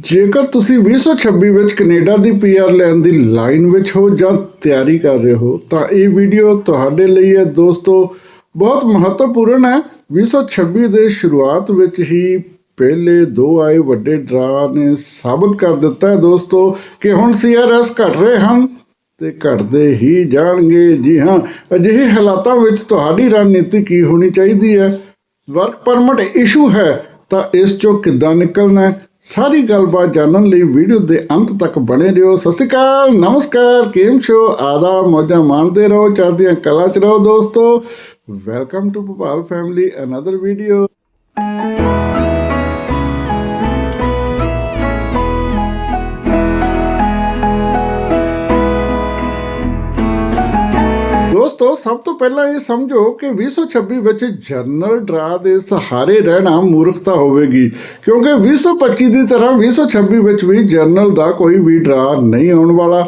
ਜੇਕਰ ਤੁਸੀਂ 2026 ਵਿੱਚ ਕੈਨੇਡਾ ਦੀ ਪੀਆਰ ਲੈਣ ਦੀ ਲਾਈਨ ਵਿੱਚ ਹੋ ਜਾਂ ਤਿਆਰੀ ਕਰ ਰਹੇ ਹੋ, ਤਾਂ ਇਹ ਵੀਡੀਓ ਤੁਹਾਡੇ ਲਈ ਹੈ। ਦੋਸਤੋ, ਬਹੁਤ ਮਹੱਤਵਪੂਰਨ ਹੈ। 2026 ਦੇ ਸ਼ੁਰੂਆਤ ਵਿੱਚ ਹੀ ਪਹਿਲੇ ਦੋ ਆਏ ਵੱਡੇ ਡਰਾ ਨੇ ਸਾਬਤ ਕਰ ਦਿੱਤਾ ਹੈ। ਦੋਸਤੋ, ਕਿ ਹੁਣ ਸੀਆਰਐਸ ਘਟ ਰਹੇ ਹਨ ਤੇ ਘਟਦੇ ਹੀ ਜਾਣਗੇ। ਜੀ ਹਾਂ, ਅਜਿਹੇ ਹਾਲਾਤਾਂ ਵਿੱਚ ਤੁਹਾਡੀ ਰਣਨੀਤੀ ਕੀ ਹੋਣੀ ਚਾਹੀਦੀ ਹੈ? ਵਰਕ ਪਰਮਿਟ ਇਸ਼ੂ ਹੈ, ਤਾਂ ਇਸ ਚੋਂ ਕਿੱਦਾਂ ਨਿਕਲਣਾ ਹੈ? ਸਾਰੀ ਗੱਲਬਾਤ ਜਾਣਨ ਲਈ ਵੀਡੀਓ ਦੇ ਅੰਤ ਤੱਕ ਬਣੇ ਰਹੋ। ਸਤਿ ਸ਼੍ਰੀ ਅਕਾਲ, ਨਮਸਕਾਰ, ਕੇਮ ਸ਼ੋ ਆਦਾ ਮੌਜਾਂ ਮਾਣਦੇ ਰਹੋ, ਚੜ੍ਹਦੀਆਂ ਕਲਾ ਚ ਰਹੋ ਦੋਸਤੋ। Welcome to Bhopal family another video ਦੋਸਤੋ, ਸਭ ਤੋਂ ਪਹਿਲਾਂ ਇਹ ਸਮਝੋ ਕਿ 2026 ਵਿੱਚ ਜਨਰਲ ਡਰਾ ਦੇ ਸਹਾਰੇ ਰਹਿਣਾ ਮੂਰਖਤਾ ਹੋਵੇਗੀ। ਕਿਉਂਕਿ 2025 ਦੀ ਤਰ੍ਹਾਂ 2026 ਵਿੱਚ ਵੀ ਜਨਰਲ ਦਾ ਕੋਈ ਵੀ ਡਰਾ ਨਹੀਂ ਆਉਣ ਵਾਲਾ।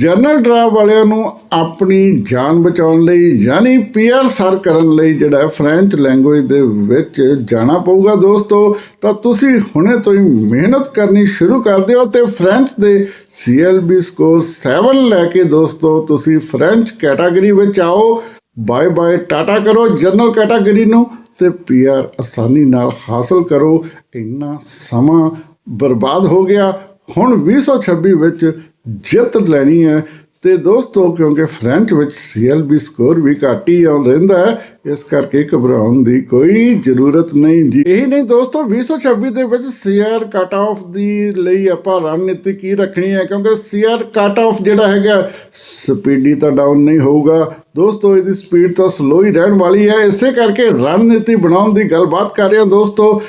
ਜਨਰਲ ਡਰਾ ਵਾਲਿਆਂ ਨੂੰ ਆਪਣੀ ਜਾਨ ਬਚਾਉਣ ਲਈ, ਯਾਨੀ ਪੀਆਰ ਸਰ ਕਰਨ ਲਈ ਜਿਹੜਾ ਹੈ ਫ੍ਰੈਂਚ ਲੈਂਗੁਏਜ ਦੇ ਵਿੱਚ ਜਾਣਾ ਪਊਗਾ ਦੋਸਤੋ। ਤਾਂ ਤੁਸੀਂ ਹੁਣੇ ਤੋਂ ਹੀ ਮਿਹਨਤ ਕਰਨੀ ਸ਼ੁਰੂ ਕਰ ਦਿਓ ਤੇ ਫ੍ਰੈਂਚ ਦੇ CLB ਸਕੋਰ 7 ਲੈ ਕੇ ਦੋਸਤੋ, ਤੁਸੀਂ ਫ੍ਰੈਂਚ ਕੈਟਾਗਰੀ ਵਿੱਚ ਆਓ। ਬਾਏ ਬਾਏ ਟਾਟਾ ਕਰੋ ਜਨਰਲ ਕੈਟਾਗਰੀ ਨੂੰ ਤੇ ਪੀਆਰ ਆਸਾਨੀ ਨਾਲ ਹਾਸਲ ਕਰੋ। ਇੰਨਾ ਸਮਾਂ ਬਰਬਾਦ ਹੋ ਗਿਆ। ਹੁਣ 2026 ਵਿੱਚ ਜਿੱਤ ਲੈਣੀ ਹੈ। ਤੇ ਦੋਸਤੋ, ਕਿਉਂਕਿ ਫ੍ਰੈਂਚ ਵਿੱਚ CLB ਸਕੋਰ ਵੀ ਘੱਟ ਹੀ ਆਉਂ ਰਹਿੰਦਾ ਹੈ, ਇਸ ਕਰਕੇ ਘਬਰਾਉਣ ਦੀ ਕੋਈ ਜ਼ਰੂਰਤ ਨਹੀਂ ਜੀ। ਇਹ ਨਹੀਂ ਦੋਸਤੋ 2026 ਦੇ ਵਿੱਚ ਸੀਆਰ ਕੱਟ ਆਫ ਦੀ ਲਈ ਆਪਾਂ ਰਣਨੀਤੀ ਕੀ ਰੱਖਣੀ ਹੈ? ਕਿਉਂਕਿ ਸੀਆਰ ਕੱਟ ਆਫ ਜਿਹੜਾ ਹੈਗਾ, ਸਪੀਡੀ ਤਾਂ ਡਾਊਨ ਨਹੀਂ ਹੋਊਗਾ। ਦੋਸਤੋ, ਇਹਦੀ ਸਪੀਡ ਤਾਂ ਸਲੋ ਹੀ ਰਹਿਣ ਵਾਲੀ ਹੈ। ਇਸੇ ਕਰਕੇ ਰਣਨੀਤੀ ਬਣਾਉਣ ਦੀ ਗੱਲਬਾਤ ਕਰ ਰਹੇ ਹਾਂ ਦੋਸਤੋ।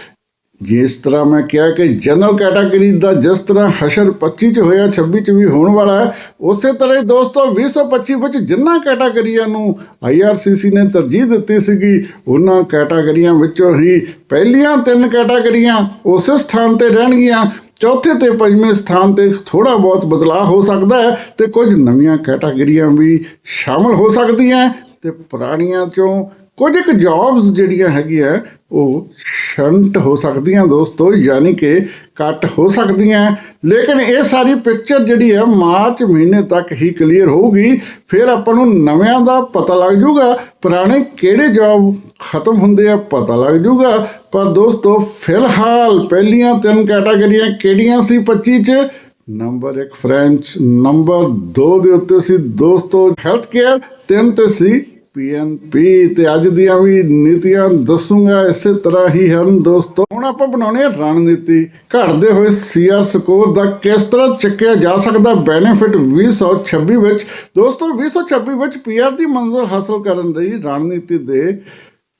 ਜਿਸ ਤਰ੍ਹਾਂ ਮੈਂ ਕਿਹਾ ਕਿ ਜਨਰਲ ਕੈਟਾਗਰੀ ਦਾ ਜਿਸ ਤਰ੍ਹਾਂ ਹਸ਼ਰ 25 ਚ ਹੋਇਆ 26 ਚ ਵੀ ਹੋਣ ਵਾਲਾ ਹੈ, ਉਸੇ ਤਰ੍ਹਾਂ ਹੀ ਦੋਸਤੋ 2025 ਵਿੱਚ ਜਿੰਨਾ ਕੈਟਾਗਰੀਆਂ ਨੂੰ IRCC ਨੇ ਤਰਜੀਹ ਦਿੱਤੀ ਸੀਗੀ, ਉਹਨਾਂ ਕੈਟਾਗਰੀਆਂ ਵਿੱਚੋਂ ਹੀ ਪਹਿਲੀਆਂ ਤਿੰਨ ਕੈਟਾਗਰੀਆਂ ਉਸੇ ਸਥਾਨ ਤੇ ਰਹਿਣਗੀਆਂ। ਚੌਥੇ ਤੇ ਪੰਜਵੇਂ ਸਥਾਨ ਤੇ ਥੋੜਾ ਬਹੁਤ ਬਦਲਾਅ ਹੋ ਸਕਦਾ ਹੈ ਤੇ ਕੁਝ ਨਵੀਆਂ ਕੈਟਾਗਰੀਆਂ ਵੀ ਸ਼ਾਮਲ ਹੋ ਸਕਦੀਆਂ ਤੇ ਪੁਰਾਣੀਆਂ ਚੋਂ ਕੁਝ ਕੁ ਜੌਬਸ ਜਿਹੜੀਆਂ ਹੈਗੀਆਂ, ਉਹ ਸ਼ੰਟ ਹੋ ਸਕਦੀਆਂ ਦੋਸਤੋ, ਯਾਨੀ ਕਿ ਕੱਟ ਹੋ ਸਕਦੀਆਂ। ਲੇਕਿਨ ਇਹ ਸਾਰੀ ਪਿਕਚਰ ਜਿਹੜੀ ਹੈ ਮਾਰਚ ਮਹੀਨੇ ਤੱਕ ਹੀ ਕਲੀਅਰ ਹੋਊਗੀ। ਫਿਰ ਆਪਾਂ ਨੂੰ ਨਵਿਆਂ ਦਾ ਪਤਾ ਲੱਗ ਜਾਊਗਾ ਪੁਰਾਣੇ ਕਿਹੜੇ ਜੌਬ ਖਤਮ ਹੁੰਦੇ ਆ, ਪਤਾ ਲੱਗ ਜਾਊਗਾ ਪਰ ਦੋਸਤੋ, ਫਿਲਹਾਲ ਪਹਿਲੀਆਂ ਤਿੰਨ ਕੈਟਾਗਰੀਆਂ ਕਿਹੜੀਆਂ ਸੀ 25 ਚ? ਨੰਬਰ 1 ਫ੍ਰੈਂਚ ਨੰਬਰ 2 ਦੇ ਉੱਤੇ ਸੀ ਦੋਸਤੋ ਹੈਲਥ ਕੇਅਰ ਤਿੰਨ ਤੇ ਸੀ ਪੀਐਨਪੀ ਤੇ ਅੱਜ ਦੀਆਂ ਵੀ ਨੀਤੀਆਂ ਦੱਸੂਗਾ, ਇਸੇ ਤਰ੍ਹਾਂ ਹੀ ਹਨ ਦੋਸਤੋ। ਹੁਣ ਆਪਾਂ ਬਣਾਉਣੇ ਆ ਰਣਨੀਤੀ। ਘਟਦੇ ਹੋਏ ਸੀਆਰ ਸਕੋਰ ਦਾ ਕਿਸ ਤਰ੍ਹਾਂ ਚੱਕਿਆ ਜਾ ਸਕਦਾ? ਬੈਨੀਫਿਟ 2026 ਵਿੱਚ। ਦੋਸਤੋ 2026 ਵਿੱਚ ਪੀਆਰ ਦੀ ਮੰਜ਼ਿਲ ਹਾਸਲ ਕਰਨ ਲਈ ਰਣਨੀਤੀ ਦੇ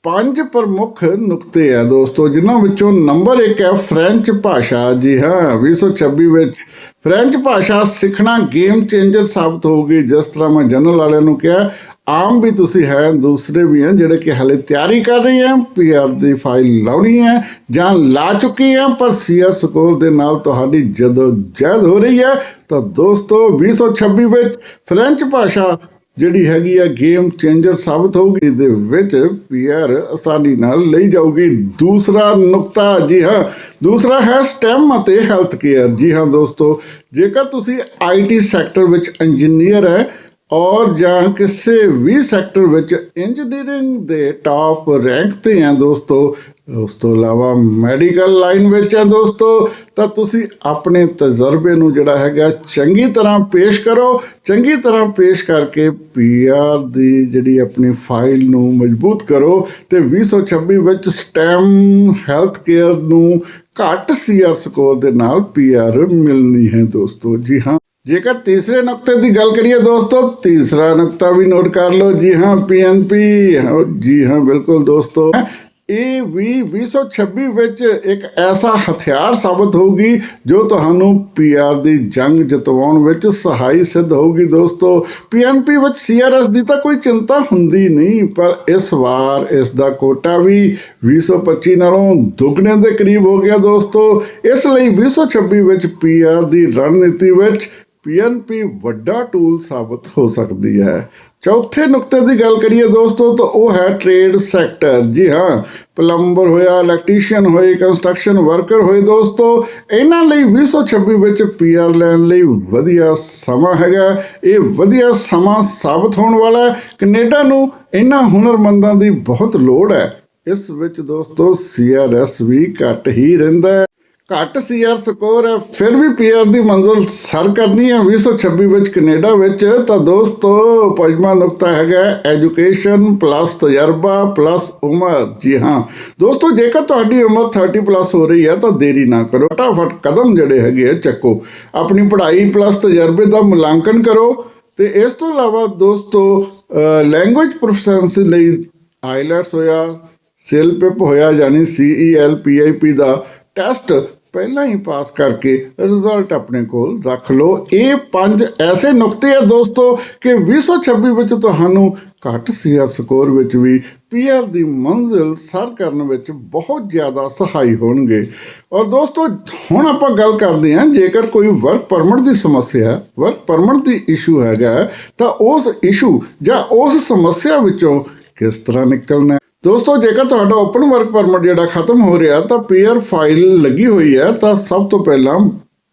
ਪੰਜ ਪ੍ਰਮੁੱਖ ਨੁਕਤੇ ਆ ਦੋਸਤੋ, ਜਿਨ੍ਹਾਂ ਵਿੱਚੋਂ ਨੰਬਰ 1 ਹੈ ਫ੍ਰੈਂਚ ਭਾਸ਼ਾ। ਜੀ ਹਾਂ 2026 ਵਿੱਚ। ਫ੍ਰੈਂਚ ਭਾਸ਼ਾ ਸਿੱਖਣਾ ਗੇਮ ਚੇਂਜਰ ਸਾਬਤ ਹੋਊਗੀ, ਜਿਸ ਤਰ੍ਹਾਂ ਮੈਂ ਜਨਰਲ ਵਾਲਿਆਂ ਨੂੰ ਕਿਹਾ। ਆਮ ਵੀ ਤੁਸੀਂ ਹੈ, ਦੂਸਰੇ ਵੀ ਹੈ, ਜਿਹੜੇ ਕਿ ਹਲੇ ਤਿਆਰੀ ਕਰ ਰਹੇ ਹਨ ਪੀਆਰ ਦੀ ਫਾਈਲ ਲਾਉਣੀ ਹੈ ਜਾਂ ਲਾ ਚੁੱਕੀ ਹੈ, ਪਰ ਸੀਆਰ ਸਕੋਰ ਦੇ ਨਾਲ ਤੁਹਾਡੀ ਜਦੋਂ ਜਹਿਦ ਹੋ ਰਹੀ ਹੈ, ਤਾਂ ਦੋਸਤੋ 2026 ਵਿੱਚ ਫ੍ਰੈਂਚ ਭਾਸ਼ਾ ਜਿਹੜੀ ਹੈਗੀ ਆ ਗੇਮ ਚੇਂਜਰ ਸਾਬਤ ਹੋਊਗੀ ਦੇ ਵਿੱਚ ਪੀਆਰ ਆਸਾਨੀ ਨਾਲ ਲਈ ਜਾਊਗੀ। ਦੂਸਰਾ ਨੁਕਤਾ, ਜੀ ਹਾਂ, ਦੂਸਰਾ ਹੈ ਸਟੈਮ ਅਤੇ ਹੈਲਥ ਕੇਅਰ ਜੀ ਹਾਂ ਦੋਸਤੋ, ਜੇਕਰ ਤੁਸੀਂ ਆਈਟੀ ਸੈਕਟਰ ਵਿੱਚ ਇੰਜੀਨੀਅਰ ਹੈ ਔਰ ਜਾਂ ਕਿਸੇ ਵੀ ਸੈਕਟਰ ਵਿੱਚ ਇੰਜੀਨੀਅਰਿੰਗ ਦੇ ਟਾਪ ਰੈਂਕ ਤੇ ਆ ਦੋਸਤੋ, ਉਸ ਤੋਂ ਇਲਾਵਾ ਮੈਡੀਕਲ ਲਾਈਨ ਵਿੱਚ ਆ ਦੋਸਤੋ, ਤਾਂ ਤੁਸੀਂ ਆਪਣੇ ਤਜਰਬੇ ਨੂੰ ਜਿਹੜਾ ਹੈਗਾ ਚੰਗੀ ਤਰ੍ਹਾਂ ਪੇਸ਼ ਕਰੋ। ਚੰਗੀ ਤਰ੍ਹਾਂ ਪੇਸ਼ ਕਰਕੇ ਪੀਆਰ ਦੀ ਜਿਹੜੀ ਆਪਣੀ ਫਾਈਲ ਨੂੰ ਮਜ਼ਬੂਤ ਕਰੋ ਤੇ 2026 ਵਿੱਚ ਸਟੈਮ ਹੈਲਥ ਕੇਅਰ ਨੂੰ ਘੱਟ ਸੀਆਰ ਸਕੋਰ ਦੇ ਨਾਲ ਪੀਆਰ ਮਿਲਣੀ ਹੈ ਦੋਸਤੋ। ਜੀ ਹਾਂ ਜੇਕਰ ਤੀਸਰੇ ਨੁਕਤੇ ਦੀ ਗੱਲ ਕਰੀਏ ਦੋਸਤੋ, ਤੀਸਰਾ ਨੁਕਤਾ ਵੀ ਨੋਟ ਕਰ ਲਓ। ਜੀ ਹਾਂ ਪੀਐਨਪੀ ਜੀ ਹਾਂ, ਬਿਲਕੁਲ ਦੋਸਤੋ। ਇਹ ਵੀ 2026 ਵਿੱਚ ਇੱਕ ਐਸਾ ਹਥਿਆਰ ਸਾਬਤ ਹੋਊਗੀ, ਜੋ ਤੁਹਾਨੂੰ ਪੀਆਰ ਦੀ ਜੰਗ ਜਿਤਵਾਉਣ ਵਿੱਚ ਸਹਾਈ ਸਿੱਧ ਹੋਊਗੀ ਦੋਸਤੋ। ਪੀਐਨਪੀ ਵਿੱਚ ਸੀਆਰਐਸ ਦੀ ਤਾਂ ਕੋਈ ਚਿੰਤਾ ਹੁੰਦੀ ਨਹੀਂ, ਪਰ ਇਸ ਵਾਰ ਇਸ ਦਾ ਕੋਟਾ ਵੀ 2025 ਨਾਲੋਂ ਦੁੱਗਣੇ ਦੇ ਕਰੀਬ ਹੋ ਗਿਆ ਦੋਸਤੋ। ਇਸ ਲਈ 2026 ਵਿੱਚ ਪੀਆਰ ਦੀ ਰਣਨੀਤੀ ਵਿੱਚ ਪੀਐਨਪੀ ਵੱਡਾ ਟੂਲ ਸਾਬਤ ਹੋ ਸਕਦੀ ਹੈ। ਚੌਥੇ ਨੁਕਤੇ ਦੀ ਗੱਲ ਕਰੀਏ ਦੋਸਤੋ, ਤਾਂ ਉਹ ਹੈ ਟ੍ਰੇਡ ਸੈਕਟਰ ਜੀ ਹਾਂ ਪਲੰਬਰ ਹੋਇਆ ਇਲੈਕਟ੍ਰੀਸ਼ੀਅਨ ਹੋਏ ਕੰਸਟਰਕਸ਼ਨ ਵਰਕਰ ਹੋਏ ਦੋਸਤੋ, ਇਹਨਾਂ ਲਈ 2026 ਵਿੱਚ ਪੀਆਰ ਲੈਣ ਲਈ ਵਧੀਆ ਸਮਾਂ ਹੈਗਾ। ਇਹ ਵਧੀਆ ਸਮਾਂ ਸਾਬਤ ਹੋਣ ਵਾਲਾ ਹੈ। ਕੈਨੇਡਾ ਨੂੰ ਇਹਨਾਂ ਹੁਨਰਮੰਦਾਂ ਦੀ ਬਹੁਤ ਲੋੜ ਹੈ। ਇਸ ਵਿੱਚ ਦੋਸਤੋ ਸੀਆਰਐਸ ਵੀ ਘੱਟ ਹੀ ਰਹਿੰਦਾ ਹੈ। ਘੱਟ ਸੀਆਰ ਸਕੋਰ ਹੈ ਫਿਰ ਵੀ ਪੀਆਰ ਦੀ ਮੰਜ਼ਿਲ ਸਰ ਕਰਨੀ ਹੈ। 2026 ਵਿੱਚ ਕੈਨੇਡਾ ਵਿੱਚ ਤਾਂ ਦੋਸਤੋ, ਪੰਜਵਾਂ ਨੁਕਤਾ ਹੈਗਾ ਐਜੂਕੇਸ਼ਨ ਪਲੱਸ ਤਜਰਬਾ ਪਲੱਸ ਉਮਰ। ਜੀ ਹਾਂ। ਦੋਸਤੋ, ਜੇਕਰ ਤੁਹਾਡੀ ਉਮਰ 30 ਪਲੱਸ ਹੋ ਰਹੀ ਹੈ ਤਾਂ ਦੇਰੀ ਨਾ ਕਰੋ। ਫਟਾਫਟ ਕਦਮ ਜਿਹੜੇ ਹੈਗੇ ਆ ਚੱਕੋ। ਆਪਣੀ ਪੜ੍ਹਾਈ ਪਲੱਸ ਤਜਰਬੇ ਦਾ ਮੁਲਾਂਕਣ ਕਰੋ। ਤੇ ਇਸ ਤੋਂ ਇਲਾਵਾ ਦੋਸਤੋ ਲੈਂਗੁਏਜ ਪ੍ਰੋਫੈਸ਼ਨਸੀ ਲਈ ਆਈਲੈਟਸ ਹੋਇਆ ਸੇਲ ਸਿਲਪਿਪ ਹੋਇਆ, ਯਾਨੀ ਸੀਈਐਲ ਪੀਆਈਪੀ ਦਾ ਟੈਸਟ ਪਹਿਲਾਂ ਹੀ ਪਾਸ ਕਰਕੇ ਰਿਜ਼ਲਟ ਆਪਣੇ ਕੋਲ ਰੱਖ ਲਓ। ਇਹ ਪੰਜ ਐਸੇ ਨੁਕਤੇ ਆ ਦੋਸਤੋ ਕਿ 2026 ਵਿੱਚ ਤੁਹਾਨੂੰ ਘੱਟ ਸੀਆਰ ਸਕੋਰ ਵਿੱਚ ਵੀ ਪੀਆਰ ਦੀ ਮੰਜ਼ਿਲ ਸਰ ਕਰਨ ਵਿੱਚ ਬਹੁਤ ਜ਼ਿਆਦਾ ਸਹਾਈ ਹੋਣਗੇ। ਔਰ ਦੋਸਤੋ, ਹੁਣ ਆਪਾਂ ਗੱਲ ਕਰਦੇ ਹਾਂ, ਜੇਕਰ ਕੋਈ ਵਰਕ ਪਰਮਿਟ ਦੀ ਸਮੱਸਿਆ ਵਰਕ ਪਰਮਿਟ ਦੀ ਇਸ਼ੂ ਹੈਗਾ ਤਾਂ ਉਸ ਇਸ਼ੂ ਜਾਂ ਉਸ ਸਮੱਸਿਆ ਵਿੱਚੋਂ ਕਿਸ ਤਰ੍ਹਾਂ ਨਿਕਲਣਾ ਦੋਸਤੋ, ਜੇਕਰ ਤੁਹਾਡਾ ਓਪਨ ਵਰਕ ਪਰਮਿਟ ਜਿਹੜਾ ਖਤਮ ਹੋ ਰਿਹਾ, ਤਾਂ ਪੀਆਰ ਫਾਈਲ ਲੱਗੀ ਹੋਈ ਹੈ, ਤਾਂ ਸਭ ਤੋਂ ਪਹਿਲਾਂ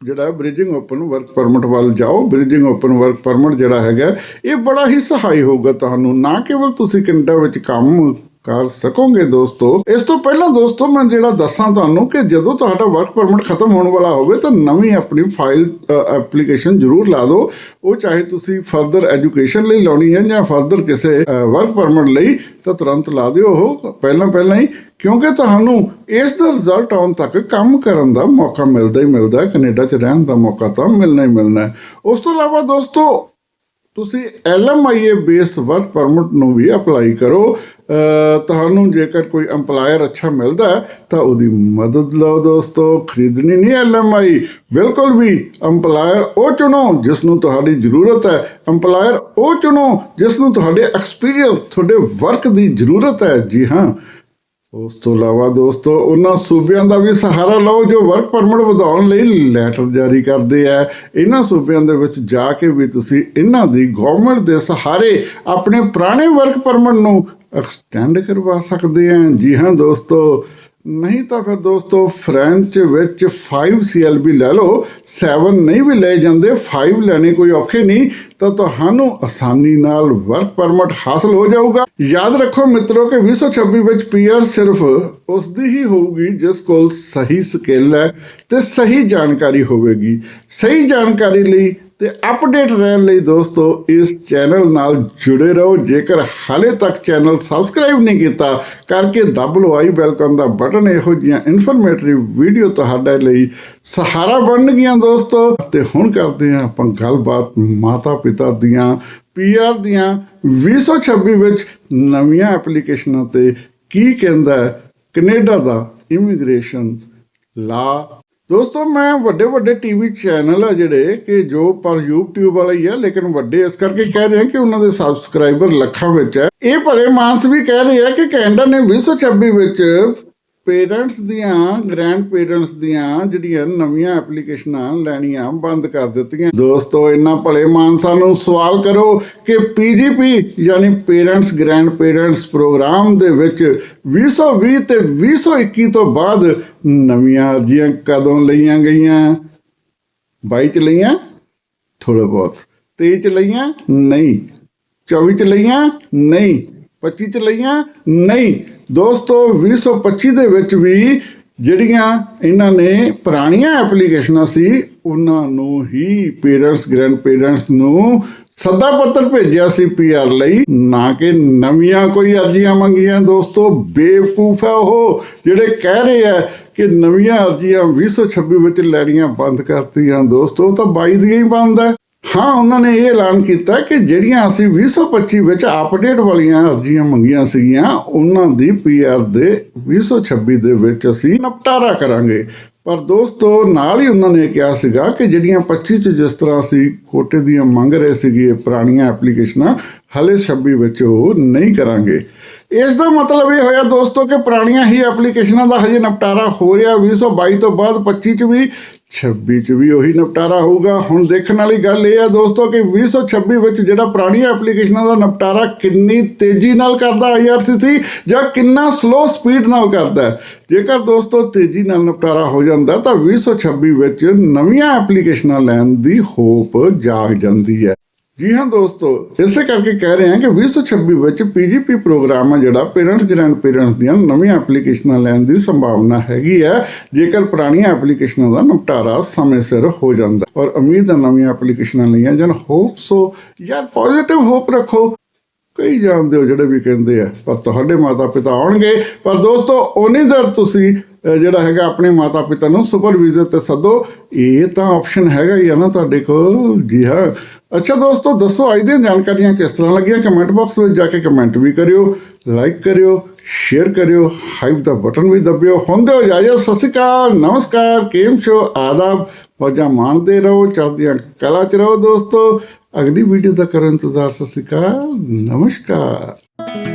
ਜਿਹੜਾ ਬ੍ਰਿਜਿੰਗ ਓਪਨ ਵਰਕ ਪਰਮਿਟ ਵੱਲ ਜਾਓ। ਬ੍ਰਿਜਿੰਗ ਓਪਨ ਵਰਕ ਪਰਮਿਟ ਜਿਹੜਾ ਹੈਗਾ, ਇਹ ਬੜਾ ਹੀ ਸਹਾਈ ਹੋਊਗਾ ਤੁਹਾਨੂੰ। ਨਾ ਕੇਵਲ ਤੁਸੀਂ ਕੈਨੇਡਾ ਵਿੱਚ ਕੰਮ ਕਰ ਸਕੋਗੇ ਦੋਸਤੋ? ਇਸ ਤੋਂ ਪਹਿਲਾਂ ਦੋਸਤੋ, ਮੈਂ ਜਿਹੜਾ ਦੱਸਾਂ ਤੁਹਾਨੂੰ ਕਿ ਜਦੋਂ ਤੁਹਾਡਾ ਵਰਕ ਪਰਮਿਟ ਖਤਮ ਹੋਣ ਵਾਲਾ ਹੋਵੇ ਤਾਂ ਨਵੀਂ ਆਪਣੀ ਫਾਈਲ ਐਪਲੀਕੇਸ਼ਨ ਜ਼ਰੂਰ ਲਾ ਦਿਓ। ਉਹ ਚਾਹੇ ਤੁਸੀਂ ਫਰਦਰ ਐਜੂਕੇਸ਼ਨ ਲਈ ਲਾਉਣੀ ਹੈ ਜਾਂ ਫਰਦਰ ਕਿਸੇ ਵਰਕ ਪਰਮਿਟ ਲਈ, ਤਾਂ ਤੁਰੰਤ ਲਾ ਦਿਓ ਉਹ ਪਹਿਲਾਂ ਪਹਿਲਾਂ ਹੀ। ਕਿਉਂਕਿ ਤੁਹਾਨੂੰ ਇਸ ਦਾ ਰਿਜ਼ਲਟ ਆਉਣ ਤੱਕ ਕੰਮ ਕਰਨ ਦਾ ਮੌਕਾ ਮਿਲਦਾ ਹੀ ਮਿਲਦਾ ਕੈਨੇਡਾ 'ਚ ਰਹਿਣ ਦਾ ਮੌਕਾ ਤਾਂ ਮਿਲਣਾ ਹੀ ਮਿਲਣਾ ਉਸ ਤੋਂ ਇਲਾਵਾ ਦੋਸਤੋ ਤੁਸੀਂ ਐਲਐਮਆਈਏ ਬੇਸ ਵਰਕ ਪਰਮਿਟ ਨੂੰ ਵੀ ਅਪਲਾਈ ਕਰੋ। ਤੁਹਾਨੂੰ ਜੇਕਰ ਕੋਈ EMPLOYER ਅੱਛਾ ਮਿਲਦਾ ਹੈ, ਤਾਂ ਉਹਦੀ ਮਦਦ ਲਓ ਦੋਸਤੋ, ਖਰੀਦਣੀ ਨਹੀਂ ਐਲਐਮਆਈ ਬਿਲਕੁਲ ਵੀ EMPLOYER ਉਹ ਚੁਣੋ ਜਿਸ ਨੂੰ ਤੁਹਾਡੀ ਜ਼ਰੂਰਤ ਹੈ। EMPLOYER ਉਹ ਚੁਣੋ ਜਿਸ ਨੂੰ ਤੁਹਾਡੇ ਐਕਸਪੀਰੀਅੰਸ ਤੁਹਾਡੇ ਵਰਕ ਦੀ ਜ਼ਰੂਰਤ ਹੈ। ਜੀ ਹਾਂ ਉਸ ਤੋਂ ਇਲਾਵਾ ਦੋਸਤੋ, ਉਹਨਾਂ ਸੂਬਿਆਂ ਦਾ ਵੀ ਸਹਾਰਾ ਲਓ ਜੋ ਵਰਕ ਪਰਮਿਟ ਵਧਾਉਣ ਲਈ ਲੈਟਰ ਜਾਰੀ ਕਰਦੇ ਆ। ਇਹਨਾਂ ਸੂਬਿਆਂ ਦੇ ਵਿੱਚ ਜਾ ਕੇ ਵੀ ਤੁਸੀਂ ਇਹਨਾਂ ਦੀ ਗਵਰਨਮੈਂਟ ਦੇ ਸਹਾਰੇ ਆਪਣੇ ਪੁਰਾਣੇ ਵਰਕ ਪਰਮਿਟ ਨੂੰ ਐਕਸਟੈਂਡ ਕਰਵਾ ਸਕਦੇ ਆ। ਜੀ ਹਾਂ ਦੋਸਤੋ ਨਹੀਂ ਤਾਂ ਫਿਰ ਦੋਸਤੋ ਫ੍ਰੈਂਚ ਵਿੱਚ 5 CLB ਲੈ ਲਓ 7 ਨਹੀਂ ਵੀ ਲੈ ਜਾਂਦੇ 5 ਲੈਣੇ ਕੋਈ ਔਖੇ ਨਹੀਂ, ਤਾਂ ਤੁਹਾਨੂੰ ਆਸਾਨੀ ਨਾਲ ਵਰਕ ਪਰਮਿਟ ਹਾਸਲ ਹੋ ਜਾਊਗਾ। ਯਾਦ ਰੱਖੋ ਮਿੱਤਰੋ ਕਿ 2026 ਵਿੱਚ ਪੀਆਰ ਸਿਰਫ ਉਸ ਦੀ ਹੀ ਹੋਊਗੀ, ਜਿਸ ਕੋਲ ਸਹੀ ਸਕਿੱਲ ਹੈ ਤੇ ਸਹੀ ਜਾਣਕਾਰੀ ਹੋਵੇਗੀ। ਸਹੀ ਜਾਣਕਾਰੀ ਲਈ ਤੇ ਅਪਡੇਟ ਰਹਿਣ ਲਈ ਦੋਸਤੋ, ਇਸ ਚੈਨਲ ਨਾਲ ਜੁੜੇ ਰਹੋ। ਜੇਕਰ ਹਾਲੇ ਤੱਕ ਚੈਨਲ ਸਬਸਕ੍ਰਾਈਬ ਨਹੀਂ ਕੀਤਾ, ਕਰਕੇ ਦੱਬ ਲਓ, ਆਈ ਬੈਲਕਨ ਦਾ ਬਟਨ ਇਹੋ ਜਿਹੀਆਂ ਇਨਫੋਰਮੇਟਿਵ ਵੀਡੀਓ ਤੁਹਾਡੇ ਲਈ ਸਹਾਰਾ ਬਣਨਗੀਆਂ ਦੋਸਤੋ। ਤੇ ਹੁਣ ਕਰਦੇ ਹਾਂ ਆਪਾਂ ਗੱਲਬਾਤ ਮਾਤਾ ਪਿਤਾ ਦੀਆਂ। ਪੀਆਰ ਦੀਆਂ 2026 ਵਿੱਚ ਨਵੀਆਂ ਐਪਲੀਕੇਸ਼ਨਾਂ ਤੇ ਕੀ ਕਹਿੰਦਾ ਹੈ? ਕੈਨੇਡਾ ਦਾ ਇਮੀਗ੍ਰੇਸ਼ਨ ਲਾ ਦੋਸਤੋ, ਮੈਂ ਵੱਡੇ ਵੱਡੇ ਟੀਵੀ ਚੈਨਲ ਆ ਜਿਹੜੇ ਕਿ ਜੋ ਪਰ YouTube ਵਾਲਾ ਹੀ ਆ, ਲੇਕਿਨ ਵੱਡੇ ਇਸ ਕਰਕੇ ਕਹਿ ਰਹੇ ਆ ਕਿ ਉਹਨਾਂ ਦੇ ਸਬਸਕ੍ਰਾਈਬਰ ਲੱਖਾਂ ਵਿੱਚ ਹੈ ਇਹ ਭਲੇ ਮਾਨਸ ਵੀ ਕਹਿ ਰਹੇ ਆ ਕਿ ਕੈਨੇਡਾ ਨੇ 2026 ਵਿੱਚ ਪੇਰੈਂਟਸ ਦੀਆਂ, ਗ੍ਰੈਂਡ ਪੇਰੈਂਟਸ ਦੀਆਂ ਜਿਹੜੀਆਂ ਨਵੀਆਂ ਐਪਲੀਕੇਸ਼ਨਾਂ ਲੈਣੀਆਂ ਬੰਦ ਕਰ ਦਿੱਤੀਆਂ। ਦੋਸਤੋ, ਇਹਨਾਂ ਭਲੇ ਮਾਨਸਾਂ ਨੂੰ ਸਵਾਲ ਕਰੋ ਕਿ ਪੀਜੀਪੀ ਯਾਨੀ ਪੇਰੈਂਟਸ, ਗ੍ਰੈਂਡ ਪੇਰੈਂਟਸ ਪ੍ਰੋਗਰਾਮ ਦੇ ਵਿੱਚ 2020 ਤੇ 2021 ਤੋਂ ਬਾਅਦ ਨਵੀਆਂ ਅਰਜ਼ੀਆਂ ਕਦੋਂ ਲਈਆਂ ਗਈਆਂ? 22 ਚ ਲਈਆਂ? ਥੋੜਾ ਬਹੁਤ। 23 ਚ ਲਈਆਂ? ਨਹੀਂ। 24 ਚ ਲਈਆਂ? ਨਹੀਂ। 25 ਚ ਲਈਆਂ? ਨਹੀਂ। ਦੋਸਤੋ 2025 ਦੇ ਵਿੱਚ ਵੀ ਜਿਹੜੀਆਂ ਇਹਨਾਂ ਨੇ ਪੁਰਾਣੀਆਂ ਐਪਲੀਕੇਸ਼ਨਾਂ ਸੀ, ਉਹਨਾਂ ਨੂੰ ਹੀ ਪੇਰੈਂਟਸ ਗ੍ਰੈਂਡ ਪੇਰੈਂਟਸ ਨੂੰ ਸੱਦਾ ਪੱਤਰ ਭੇਜਿਆ ਸੀ ਪੀਆਰ ਲਈ, ਨਾ ਕਿ ਨਵੀਆਂ ਕੋਈ ਅਰਜ਼ੀਆਂ ਮੰਗੀਆਂ। ਦੋਸਤੋ, ਬੇਵਕੂਫ ਹੈ ਉਹ, ਜਿਹੜੇ ਕਹਿ ਰਹੇ ਆ ਕਿ ਨਵੀਆਂ ਅਰਜ਼ੀਆਂ 2026 ਵਿੱਚ ਲੈਣੀਆਂ ਬੰਦ ਕਰਤੀਆਂ। ਦੋਸਤੋ ਤਾਂ 22 ਦੀਆਂ ਹੀ ਬੰਦ ਹੈ। ਹਾਂ, ਉਹਨਾਂ ਨੇ ਇਹ ਐਲਾਨ ਕੀਤਾ ਕਿ ਜਿਹੜੀਆਂ ਅਸੀਂ 2025 ਵਿੱਚ ਅਪਡੇਟ ਵਾਲੀਆਂ ਅਰਜ਼ੀਆਂ ਮੰਗੀਆਂ ਸੀਗੀਆਂ, ਉਹਨਾਂ ਦੀ ਪੀਆਰ ਦੇ 2026 ਦੇ ਵਿੱਚ ਅਸੀਂ ਨਿਪਟਾਰਾ ਕਰਾਂਗੇ। ਪਰ ਦੋਸਤੋ, ਨਾਲ ਹੀ ਉਹਨਾਂ ਨੇ ਕਿਹਾ ਸੀਗਾ ਕਿ ਜਿਹੜੀਆਂ 25 ਚ ਜਿਸ ਤਰ੍ਹਾਂ ਅਸੀਂ ਕੋਟੇ ਦੀਆਂ ਮੰਗ ਰਹੇ ਸੀਗੇ ਪੁਰਾਣੀਆਂ ਐਪਲੀਕੇਸ਼ਨਾਂ, ਹਲੇ 26 ਵਿੱਚ ਉਹ ਨਹੀਂ ਕਰਾਂਗੇ। ਇਸ ਦਾ ਮਤਲਬ ਇਹ ਹੋਇਆ ਦੋਸਤੋ ਕਿ ਪੁਰਾਣੀਆਂ ਹੀ ਐਪਲੀਕੇਸ਼ਨਾਂ ਦਾ ਹਜੇ ਨਿਪਟਾਰਾ ਹੋ ਰਿਹਾ 2022 ਤੋਂ ਬਾਅਦ 25 ਚ ਵੀ 26 ਚ ਵੀ ਉਹੀ ਨਿਪਟਾਰਾ ਹੋਊਗਾ। ਹੁਣ ਦੇਖਣ ਵਾਲੀ ਗੱਲ ਇਹ ਹੈ ਦੋਸਤੋ ਕਿ 2026 ਵਿੱਚ ਜਿਹੜਾ ਪੁਰਾਣੀਆਂ ਐਪਲੀਕੇਸ਼ਨਾਂ ਦਾ ਨਿਪਟਾਰਾ ਕਿੰਨੀ ਤੇਜ਼ੀ ਨਾਲ ਕਰਦਾ IRCC ਜਾਂ ਕਿੰਨਾ ਸਲੋ ਸਪੀਡ ਨਾਲ ਕਰਦਾ ਜੇਕਰ ਦੋਸਤੋ ਤੇਜ਼ੀ ਨਾਲ ਨਿਪਟਾਰਾ ਹੋ ਜਾਂਦਾ ਤਾਂ 2026 ਵਿੱਚ ਨਵੀਆਂ ਐਪਲੀਕੇਸ਼ਨਾਂ ਲੈਣ ਦੀ ਹੋਪ ਜਾਗ ਜਾਂਦੀ ਹੈ। ਜੀ ਹਾਂ ਦੋਸਤੋ, ਇਸੇ ਕਰਕੇ ਕਹਿ ਰਹੇ ਹਾਂ ਕਿ 2026 ਵਿੱਚ ਪੀਜੀਪੀ ਪ੍ਰੋਗਰਾਮ ਆ ਜਿਹੜਾ ਪੇਰੈਂਟਸ ਗ੍ਰੈਂਡ ਪੇਰੈਂਟਸ ਦੀਆਂ ਨਵੀਆਂ ਐਪਲੀਕੇਸ਼ਨਾਂ ਲੈਣ ਦੀ ਸੰਭਾਵਨਾ ਹੈਗੀ ਹੈ। ਜੇਕਰ ਪੁਰਾਣੀਆਂ ਐਪਲੀਕੇਸ਼ਨਾਂ ਦਾ ਨਿਪਟਾਰਾ ਸਮੇਂ ਸਿਰ ਹੋ ਜਾਂਦਾ ਔਰ ਉਮੀਦ ਹੈ ਨਵੀਆਂ ਐਪਲੀਕੇਸ਼ਨਾਂ ਲਈਆਂ ਜਨ ਹੋਪ ਸੋ ਯਾਰ ਪੋਜ਼ਿਟਿਵ ਹੋਪ ਰੱਖੋ। ਕਈ ਜਾਣਦੇ ਹੋ ਜਿਹੜੇ ਵੀ ਕਹਿੰਦੇ ਆ, ਪਰ ਤੁਹਾਡੇ ਮਾਤਾ ਪਿਤਾ ਆਉਣਗੇ। ਪਰ ਦੋਸਤੋ, ਉਨੀ ਦਰ ਤੁਸੀਂ ਜਿਹੜਾ ਹੈਗਾ ਆਪਣੇ ਮਾਤਾ ਪਿਤਾ ਨੂੰ ਸੁਪਰਵਾਈਜ਼ਰ ਤੇ ਸੱਦੋ। ਇਹ ਤਾਂ ਆਪਸ਼ਨ ਹੈਗਾ ਹੀ ਆ ਨਾ ਤੁਹਾਡੇ ਕੋਲ। ਜੀ ਹਾਂ। ਅੱਛਾ ਦੋਸਤੋ, ਦੱਸੋ ਅੱਜ ਦੀਆਂ ਜਾਣਕਾਰੀਆਂ ਕਿਸ ਤਰ੍ਹਾਂ ਲੱਗੀਆਂ? ਕਮੈਂਟ ਬਾਕਸ ਵਿੱਚ ਜਾ ਕੇ ਕਮੈਂਟ ਵੀ ਕਰਿਓ ਲਾਈਕ ਕਰਿਓ ਸ਼ੇਅਰ ਕਰਿਓ ਹਾਈਪ ਦਾ ਬਟਨ ਵੀ ਦਬਿਓ। ਹੁੰਦੇ ਹੋ ਜਾਇਓ ਸਤਿ ਸ਼੍ਰੀ ਅਕਾਲ। ਨਮਸਕਾਰ। ਕੇਮ ਸ਼ੋ? ਆਦਾਬ। ਵਜਾ ਮਾਣਦੇ ਰਹੋ। ਚੜ੍ਹਦੀਆਂ ਕਲਾ ਚ ਰਹੋ ਦੋਸਤੋ। ਅਗਲੀ ਵੀਡੀਓ ਦਾ ਕਰੋ ਇੰਤਜ਼ਾਰ। ਸਤਿ ਸ਼੍ਰੀ ਅਕਾਲ। ਨਮਸਕਾਰ।